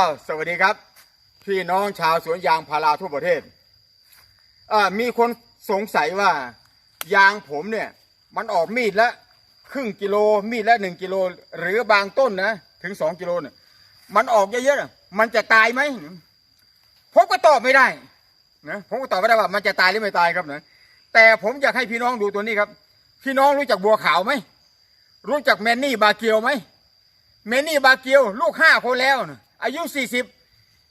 อ้าวสวัสดีครับ พี่น้องชาวสวนยางพาราทั่วประเทศอ่ามีคนสงสัยว่ายางผมเนี่ย มันออกมีดละครึ่งกิโลมีดละหนึ่งกิโลหรือบางต้นนะถึงสองกิโลเนี่ยมันออกเยอะๆนะมันจะตายไหมผมก็ตอบไม่ได้นะผมก็ตอบไม่ได้ว่า มันจะตายหรือไม่ตายครับนะแต่ผมอยากให้พี่น้องดูตัวนี้ครับ พี่น้องรู้จักบัวขาวไหมรู้จักแมนนี่บาเกียวไหมเมนี่บาเกียว ลูกห้าคนแล้วนะ อายุสี่สิบ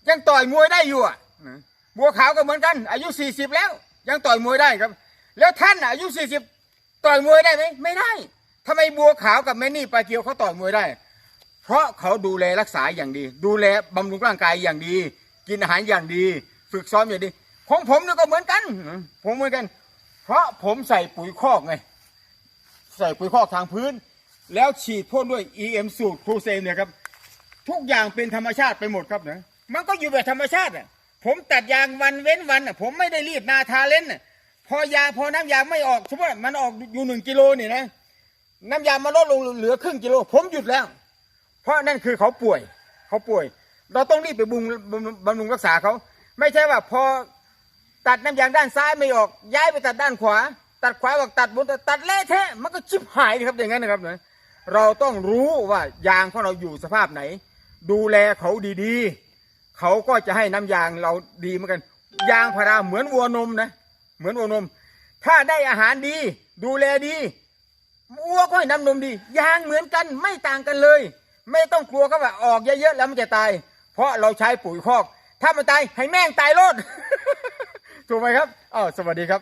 ยังต่อยมวยได้อยู่อะนะบัวขาวก็เหมือนกัน อายุสี่สิบแล้ว ยังต่อยมวยได้ครับ แล้วท่านน่ะอายุสี่สิบต่อยมวยได้ไหมไม่ได้ทำไมบัวขาวกับเมนี่บาเกียวเขาต่อยมวยได้ เพราะเขาดูแลรักษาอย่างดี ดูแลบำรุงร่างกายอย่างดี กินอาหารอย่างดี ฝึกซ้อมอย่างดีของผมนี่ก็เหมือนกันนะผมเหมือนกัน เพราะผมใส่ปุ๋ยคอกไงใส่ปุ๋ยคอกทางพื้น แล้วฉีดพ่นด้วย EM สูตรครูเซมเนี่ยครับ ทุกอย่างเป็นธรรมชาติไปหมดครับเนะมันก็อยู่แบบธรรมชาติอะผมตัดยางวันเว้นวันอะผมไม่ได้รีดนาทาเล่นอะพอยาพอน้ำยางไม่ออกสมมติว่ามันออกอยู่หนึ่งกิโลนี่นะน้ำยางมันลดลงเหลือครึ่งกิโล ผมหยุดแล้ว เพราะนั่นคือเขาป่วย เขาป่วย เราต้องรีบไปบุงบำรุงบำรุงรักษาเขา ไม่ใช่ว่าพอตัดน้ำยางด้านซ้ายไม่ออก ย้ายไปตัดด้านขวา ตัดขวาบอกตัดบนตัดเละเทะมันก็ชิบหายครับอย่างนั้นนะครับเนะเราต้องรู้ว่ายางของเราอยู่สภาพไหน ดูแลเขาดีๆ เขาก็จะให้น้ำยางเราดีเหมือนกัน ยางพาราเหมือนวัวนมนะ เหมือนวัวนม ถ้าได้อาหารดี ดูแลดีวัวก็ให้น้ำนมดี ยางเหมือนกันไม่ต่างกันเลย ไม่ต้องกลัวก็ว่าออกเยอะๆแล้วมันจะตาย เพราะเราใช้ปุ๋ยคอก ถ้ามันตายให้แม่งตายโลด ถูกไหมครับอ้าวสวัสดีครับ